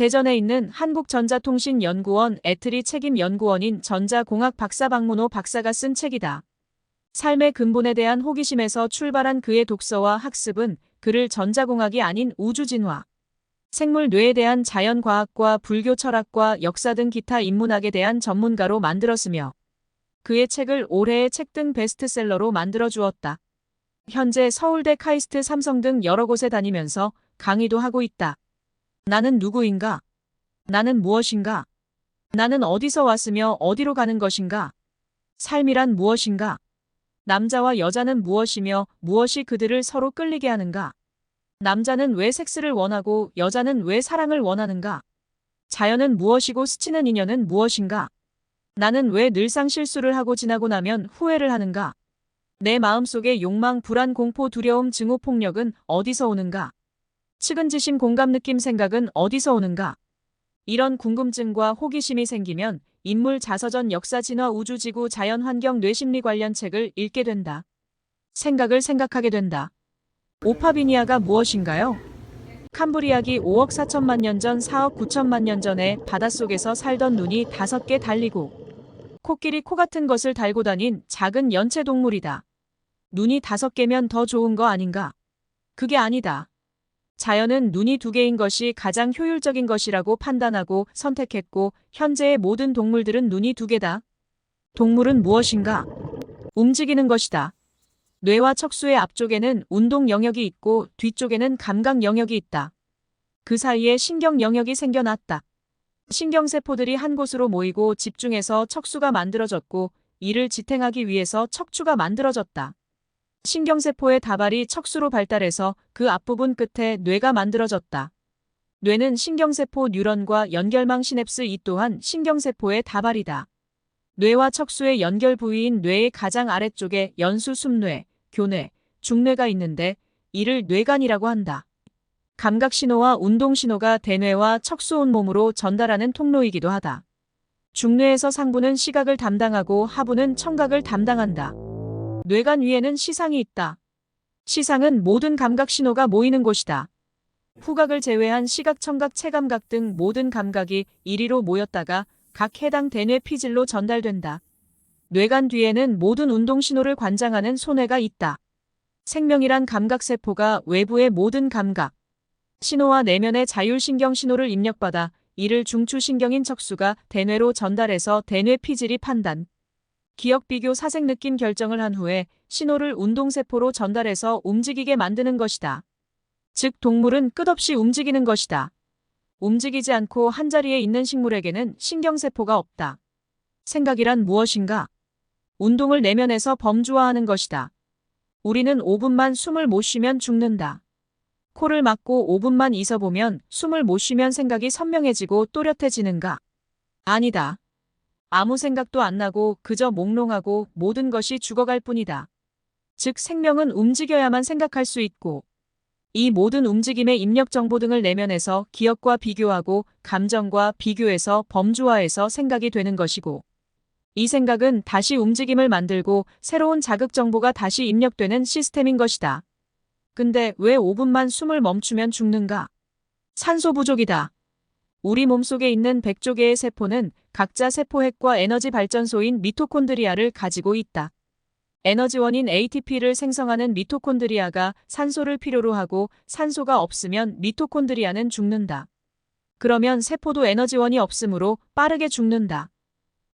대전에 있는 한국전자통신연구원 애트리 책임연구원인 전자공학 박사 박문호 박사가 쓴 책이다. 삶의 근본에 대한 호기심에서 출발한 그의 독서와 학습은 그를 전자공학이 아닌 우주진화, 생물 뇌에 대한 자연과학과 불교 철학과 역사 등 기타 인문학에 대한 전문가로 만들었으며 그의 책을 올해의 책 등 베스트셀러로 만들어 주었다. 현재 서울대 카이스트 삼성 등 여러 곳에 다니면서 강의도 하고 있다. 나는 누구인가? 나는 무엇인가? 나는 어디서 왔으며 어디로 가는 것인가? 삶이란 무엇인가? 남자와 여자는 무엇이며 무엇이 그들을 서로 끌리게 하는가? 남자는 왜 섹스를 원하고 여자는 왜 사랑을 원하는가? 자연은 무엇이고 스치는 인연은 무엇인가? 나는 왜 늘상 실수를 하고 지나고 나면 후회를 하는가? 내 마음속의 욕망, 불안, 공포, 두려움, 증오, 폭력은 어디서 오는가? 측은지심, 공감, 느낌, 생각은 어디서 오는가? 이런 궁금증과 호기심이 생기면 인물 자서전 역사 진화 우주 지구 자연 환경 뇌심리 관련 책을 읽게 된다. 생각을 생각하게 된다. 오파비니아가 무엇인가요? 캄브리아기 5억 4천만 년 전 4억 9천만 년 전에 바닷속에서 살던 눈이 다섯 개 달리고 코끼리 코 같은 것을 달고 다닌 작은 연체 동물이다. 눈이 다섯 개면 더 좋은 거 아닌가? 그게 아니다. 자연은 눈이 두 개인 것이 가장 효율적인 것이라고 판단하고 선택했고 현재의 모든 동물들은 눈이 두 개다. 동물은 무엇인가? 움직이는 것이다. 뇌와 척수의 앞쪽에는 운동 영역이 있고 뒤쪽에는 감각 영역이 있다. 그 사이에 신경 영역이 생겨났다. 신경세포들이 한 곳으로 모이고 집중해서 척수가 만들어졌고 이를 지탱하기 위해서 척추가 만들어졌다. 신경세포의 다발이 척수로 발달해서 그 앞부분 끝에 뇌가 만들어졌다. 뇌는 신경세포 뉴런과 연결망 시냅스 이 또한 신경세포의 다발이다. 뇌와 척수의 연결 부위인 뇌의 가장 아래쪽에 연수 숨뇌, 교뇌, 중뇌가 있는데 이를 뇌간이라고 한다. 감각 신호와 운동 신호가 대뇌와 척수 온몸으로 전달하는 통로이기도 하다. 중뇌에서 상부는 시각을 담당하고 하부는 청각을 담당한다. 뇌간 위에는 시상이 있다. 시상은 모든 감각 신호가 모이는 곳이다. 후각을 제외한 시각, 청각, 체감각 등 모든 감각이 이리로 모였다가 각 해당 대뇌 피질로 전달된다. 뇌간 뒤에는 모든 운동 신호를 관장하는 소뇌가 있다. 생명이란 감각세포가 외부의 모든 감각, 신호와 내면의 자율신경 신호를 입력받아 이를 중추신경인 척수가 대뇌로 전달해서 대뇌 피질이 판단, 기억 비교 사색 느낌 결정을 한 후에 신호를 운동세포로 전달해서 움직이게 만드는 것이다. 즉 동물은 끝없이 움직이는 것이다. 움직이지 않고 한자리에 있는 식물에게는 신경세포가 없다. 생각이란 무엇인가? 운동을 내면에서 범주화하는 것이다. 우리는 5분만 숨을 못 쉬면 죽는다. 코를 막고 5분만 있어보면 숨을 못 쉬면 생각이 선명해지고 또렷해지는가? 아니다. 아무 생각도 안 나고 그저 몽롱하고 모든 것이 죽어갈 뿐이다. 즉 생명은 움직여야만 생각할 수 있고 이 모든 움직임의 입력 정보 등을 내면에서 기억과 비교하고 감정과 비교해서 범주화해서 생각이 되는 것이고 이 생각은 다시 움직임을 만들고 새로운 자극 정보가 다시 입력되는 시스템인 것이다. 근데 왜 5분만 숨을 멈추면 죽는가? 산소 부족이다. 우리 몸속에 있는 100조 개의 세포는 각자 세포핵과 에너지 발전소인 미토콘드리아를 가지고 있다. 에너지원인 ATP를 생성하는 미토콘드리아가 산소를 필요로 하고 산소가 없으면 미토콘드리아는 죽는다. 그러면 세포도 에너지원이 없으므로 빠르게 죽는다.